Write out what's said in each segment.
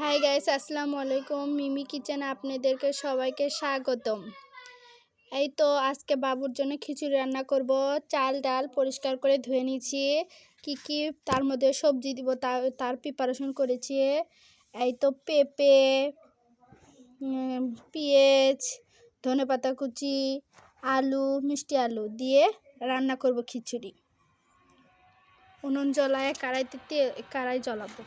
Hi guys আসসালামু আলাইকুম মিমি kitchen আপনাদেরকে সবাইকে স্বাগতম। এই তো আজকে বাবুর জন্য খিচুড়ি রান্না করব। চাল, ডাল পরিষ্কার করে ধুয়ে নিয়েছি। কি কি তার মধ্যে সবজি দিব তার প্রিপারেশন করেছি। এই তো পেঁপে পেঁয়াজ, ধনে পাতা কুচি, আলু, মিষ্টি আলু দিয়ে রান্না করব খিচুড়ি। উনুন জ্বলায়, কড়াইতে তেল, কড়াই জ্বলাবো।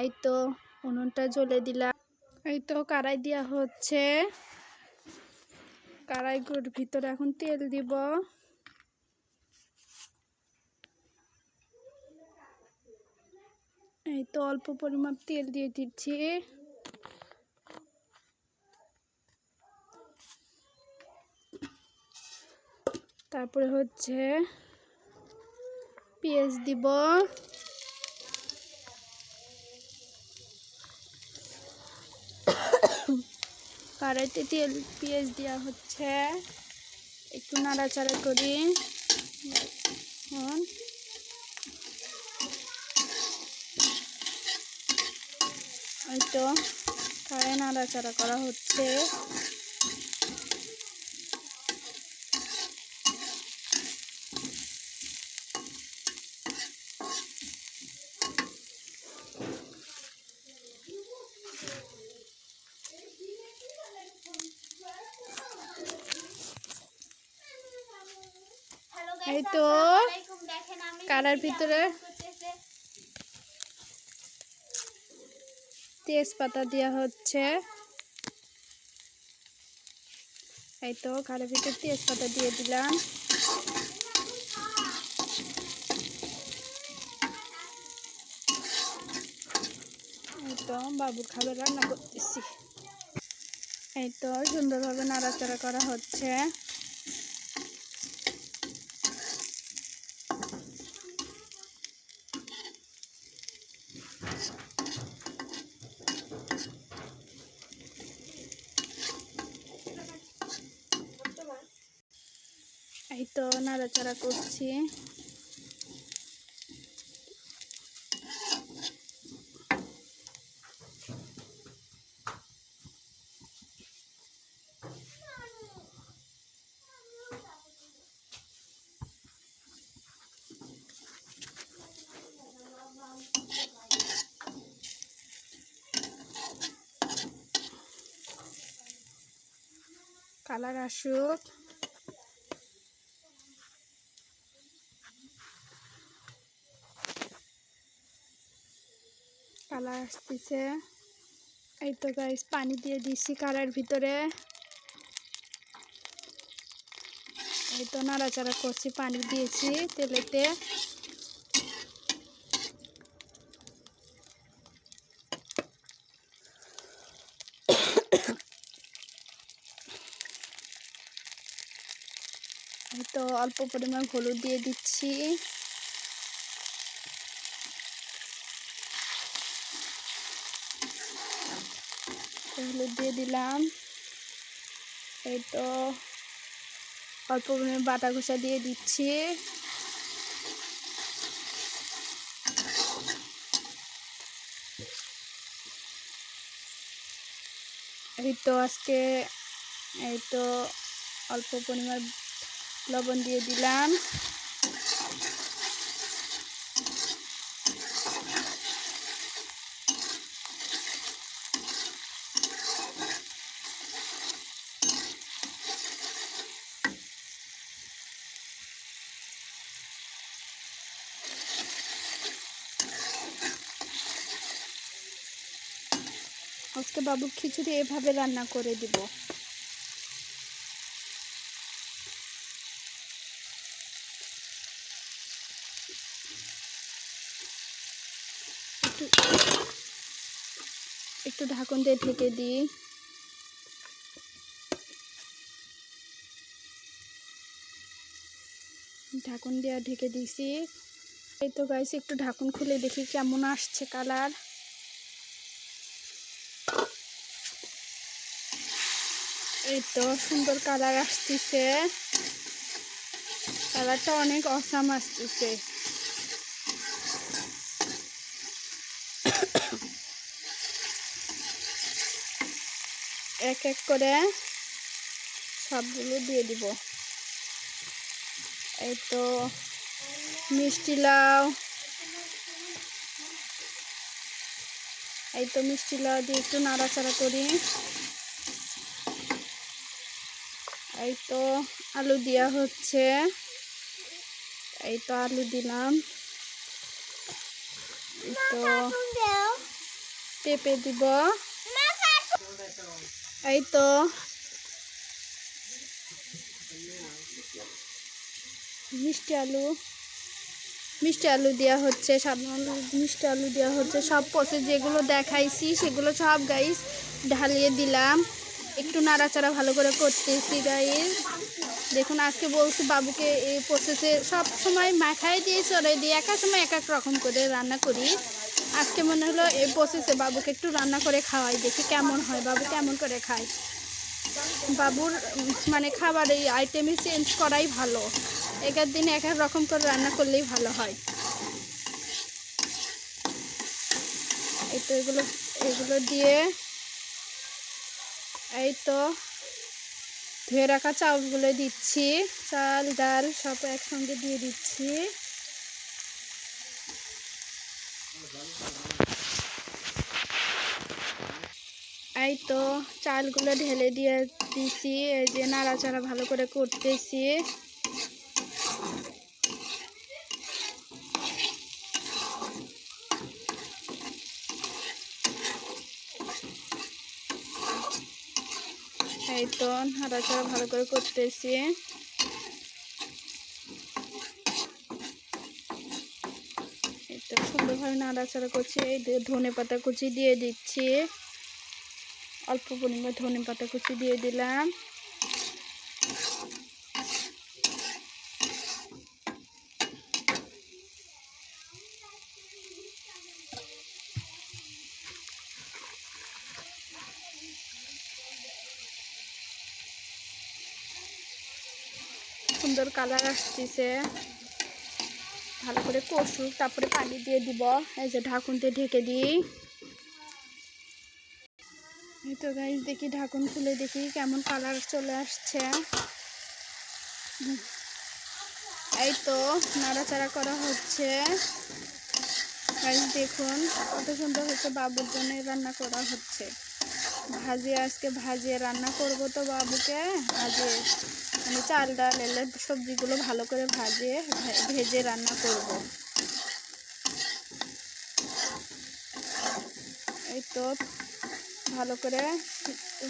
এই তো উনুনটা জ্বলে দিলাম। এই তো কড়াই দেওয়া হচ্ছে। কড়াইগুলোর ভিতরে এখন তেল দিব। এই তো অল্প পরিমাণ তেল দিয়ে দিচ্ছি। তারপরে হচ্ছে পেঁয়াজ দিব। কড়াইতে তেল পেঁয়াজ দেওয়া হচ্ছে। একটু নাড়াচাড়া করি। তো কড়াই নাড়াচাড়া করা হচ্ছে। এই তো কারার ভিতরে তেজপাতা দেওয়া হচ্ছে। এই তো কারার ভিতরে তেজপাতা দিয়ে দিলাম। এই তো বাবুর খাবার রান্না করতেছি। এই তো সুন্দরভাবে নাড়াচাড়া করা হচ্ছে এই তো নাড়াচাড়া করছি। কালার আসুক। কালার আসতেছে। এই তো গাইস পানি দিয়ে দিচ্ছি কালার ভিতরে। এই তো নাড়াচাড়া করছি, পানি দিয়েছি তেলেতে। তো অল্প পরিমাণ হলুদ দিয়ে দিচ্ছি। হলুদ দিয়ে দিলাম। এই তো অল্প পরিমাণে বাটা ঘষা দিয়ে দিচ্ছি। এই তো আজকে, এই তো অল্প পরিমাণ লবণ দিয়ে দিলাম। আজকে বাবুর খিচুড়ি এভাবে রান্না করে দিব। একটু একটু ঢাকন দিয়ে ঢেকে দিই। ঢাকন দিয়ে ঢেকে দিয়েছি এই তো গাইছি একটু ঢাকন খুলে দেখি কেমন আসছে কালার এই তো সুন্দর কালার আসতেছে। কালারটা অনেক অসাম আসতেছে। এক এক করে সবগুলো দিয়ে দিব। এই তো মিষ্টি লাউ। এই তো মিষ্টি লাউ দিয়ে একটু নাড়াচাড়া করি। এই তো আলু দেওয়া হচ্ছে। এই তো আলু দিলাম। এই তো পেঁপে দিব। এই তো মিষ্টি আলু। মিষ্টি আলু দেওয়া হচ্ছে, সাধারণ মিষ্টি আলু দেওয়া হচ্ছে। সব পচে যেগুলো দেখাইছি, সেগুলো সব গাইস ঢালিয়ে দিলাম। একটু নাড়াচাড়া ভালো করে করতেছি গাইস দেখুন, আজকে বলছি বাবুকে এই প্রসেসে সব সময় মাখাই দিয়ে চড়াই দিয়ে একা সময় এক এক রকম করে রান্না করি। আজকে মনে হলো এই প্রসেসে বাবুকে একটু রান্না করে খাওয়াই, দেখি কেমন হয়, বাবু কেমন করে খায়। বাবুর মানে খাবার এই আইটেমই চেঞ্জ করাই ভালো। একার দিন এক এক রকম করে রান্না করলেই ভালো হয়। এই তো এগুলো এগুলো দিয়ে এই তো, ধুয়ে রাখা চাউলগুলো দিচ্ছি, চাল, ডাল সব একসঙ্গে দিয়ে দিচ্ছি। এই তো, চালগুলো ঢেলে দিয়ে দিছি, এই যে নাড়াচাড়া ভালো করে করতেছি। তো ছাড়া ভালো করে করতেছি। তো সুন্দরভাবে নাড়াচাড়া করছি, এই ধনে পাতা কুচি দিয়ে দিচ্ছি। অল্প পরিমাণে ধনে পাতা কুচি দিয়ে দিলাম। সুন্দর কালার আসতেছে। ভালো করে কষুক, তারপরে পানি দিয়ে দিব। এই যে ঢাকুন দিয়ে ঢেকে দিই। তো গাইজ দেখি ঢাকুন খুলে দেখি কেমন কালার চলে আসছে। এই তো নাড়াচাড়া করা হচ্ছে। গাইজ দেখুন কত সুন্দর হচ্ছে বাবুর জন্য রান্না করা হচ্ছে। ভাজিয়ে আজকে ভাজিয়ে রান্না করব তো বাবুকে। ভাজিয়ে আমি চাল, ডাল এলে সবজিগুলো ভালো করে ভাজিয়ে ভে- ভেজে রান্না করব। এই তো ভালো করে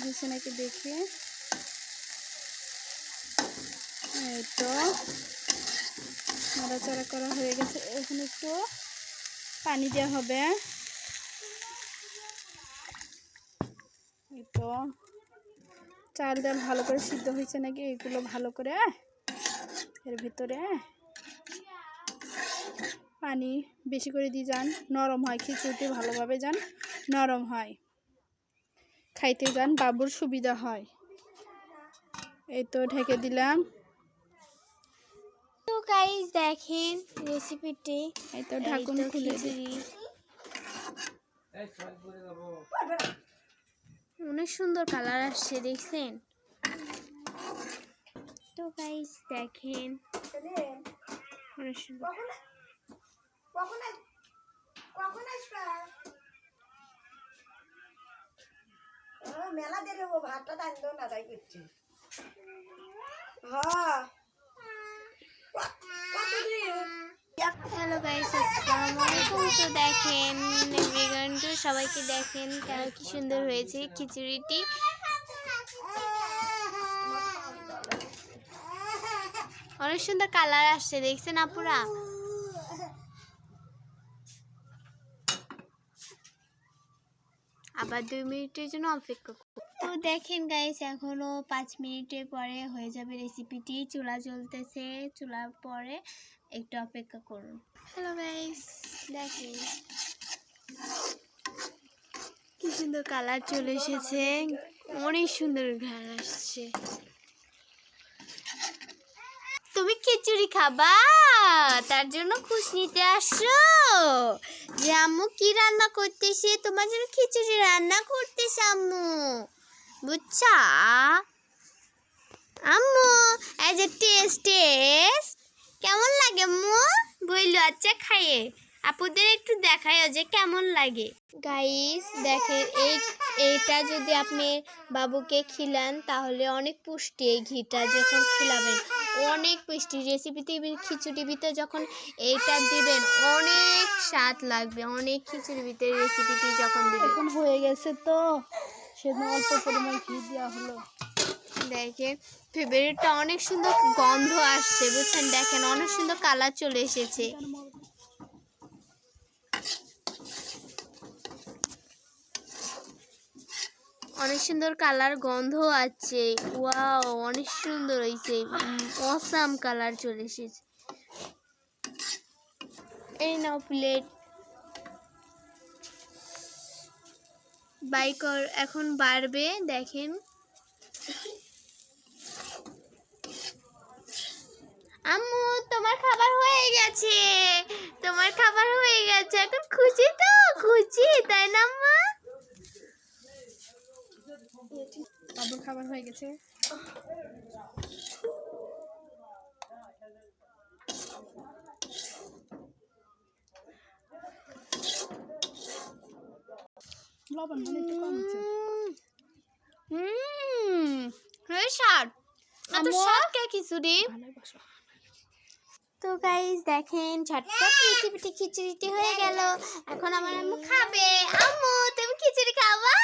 হয়েছে নাকি দেখি। এই তো নাড়াচাড়া করা হয়ে গেছে। এখন একটু পানি দেওয়া হবে। এই তো চাল ডাল ভালো করে সিদ্ধ হয়েছে নাকি? এগুলো ভালো করে এর ভিতরে পানি বেশি করে দিয়ে যান নরম হয় খিচুড়িটি ভালোভাবে যান নরম হয়। খাইতে যান বাবুর সুবিধা হয়। এই তো ঢেকে দিলাম। তো দেখেন রেসিপিটি এই তো ঢাকুন খুলে দিই। অনেক সুন্দর কালার আসছে, দেখছেন? তো গাইস দেখেন। অনেক সুন্দর। মেলা দেরি হব, ভাতটা দাঁড়িয়ে না তাই করছি। হ্যাঁ হ্যালো গাইস আসসালামু আলাইকুম তো দেখেন তো সবাইকে দেখেন কেন কি সুন্দর হয়েছে, খিচুড়িটি। অনেক সুন্দর কালার আসছে, দেখছেন আপুরা? আবার দুই মিনিটের জন্য অপেক্ষা তো দেখেন গাইস এখনও পাঁচ মিনিটের পরে হয়ে যাবে রেসিপিটি চুলা জ্বলতেছে, চুলার পরে একটু অপেক্ষা করুন। হ্যালো গাইস দেখেন কি সুন্দর কালার চলে এসেছে। অনেক সুন্দর ঘ্রাণ আসছে। তুমি খিচুড়ি খাবা? তার জন্য খুশ নিতে আসছো? যে আম্মু কি রান্না করতেছে? তোমার জন্য খিচুড়ি রান্না করতেছে আম্মু। বুঝছা? আম্মু, এই যে টেস্ট আম্মু বইলো আচ্ছা খাইয়ে। আপুদের একটু দেখায় যে কেমন লাগে। গাইস দেখেন এই এইটা যদি আপনি বাবুকে খিলান তাহলে অনেক পুষ্টি এই ঘিটা যখন খিলাবেন। অনেক পুষ্টি। রেসিপিতে খিচুড়ি ভিতরে যখন এইটা দিবেন অনেক স্বাদ লাগবে। অনেক খিচুড়ি ভিতরে রেসিপিটি যখন দিবেন। এখন হয়ে গেছে তো। সেজন্য অল্প পরিমাণ ঘি দেওয়া হলো। দেখেন ফেভারিটটা অনেক সুন্দর গন্ধ আসছে, বুঝছেন? দেখেন, অনেক সুন্দর কালার চলে এসেছে। অনেক সুন্দর কালার গন্ধ আছে ওয়াও অনেক সুন্দর হয়েছে। অসাম কালার চলে এসেছে। এই নাও প্লেট বাইকর এখন বাড়বে, দেখেন। আম্মু তোমার খাবার হয়ে গেছে। তোমার খাবার হয়ে গেছে। এখন খুশি তো? খুশি তাই না আম্মা? বাবুর খাবার হয়ে গেছে। লবণ মানে একটু কম আছে। হুম কে খিচুড়ি? বসো। তো গাইস দেখেন ঝটপট রেসিপিটি খিচুড়িটি হয়ে গেল। এখন আমার আম্মু খাবে। আম্মু তুমি খিচুড়ি খাবা?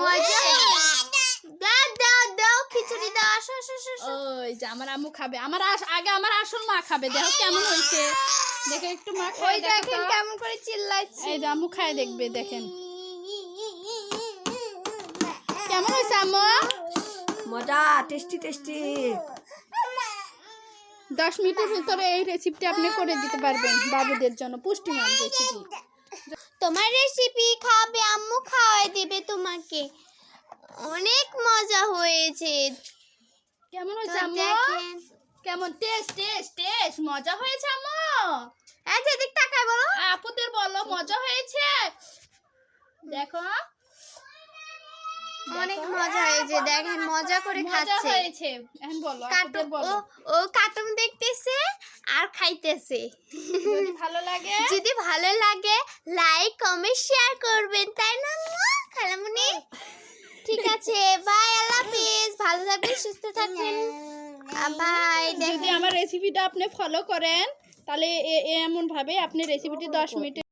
মজা? দাও দাও দাও খিচুড়ি দাও আসো আসো আসো, আসো। ওই যে আমার আম্মু খাবে। আমার আগে আমার আসল মা খাবে। দেখো কেমন হয়েছে। দেখে একটু মা খাই দেখেন কেমন করে চিল্লাচ্ছে। এই যে আম্মু খাই দেখবে দেখেন। কেমন হয়েছে আম্মু? মজা টেস্টি টেস্টি দশ মিনিটের ভিতরে এই রেসিপিটা আপনি করে দিতে পারবেন বাবুদের জন্য পুষ্টিমান রেসিপি তোমার রেসিপি খাবে আম্মু খাওয়াই দেবে তোমাকে। অনেক মজা হয়েছে। কেমন হয়েছে আম্মু? কেমন? টেস্ট টেস্ট টেস্ট মজা হয়েছে আম্মু? আচ্ছা দিক তাকায় বলো। আপুদের বলো মজা হয়েছে? দেখো। অনেক মজা হয়েছে দেখেন মজা করে খাচ্ছে। হয়েছে। এখন বলো কার্টুন ও বলো? ও কার্টুন দেখতেছে আর খাইতেছে। যদি ভালো লাগে? যদি ভালো লাগে লাইক কমেন্ট শেয়ার করবেন তাই না? খালামুনি? ঠিক আছে বাই আল্লাহ হাফিজ। ভালো থাকবেন সুস্থ থাকবেন। বাই যদি আমার রেসিপিটা আপনি ফলো করেন তাহলে এমন ভাবে আপনি রেসিপিটি দশ মিনিটে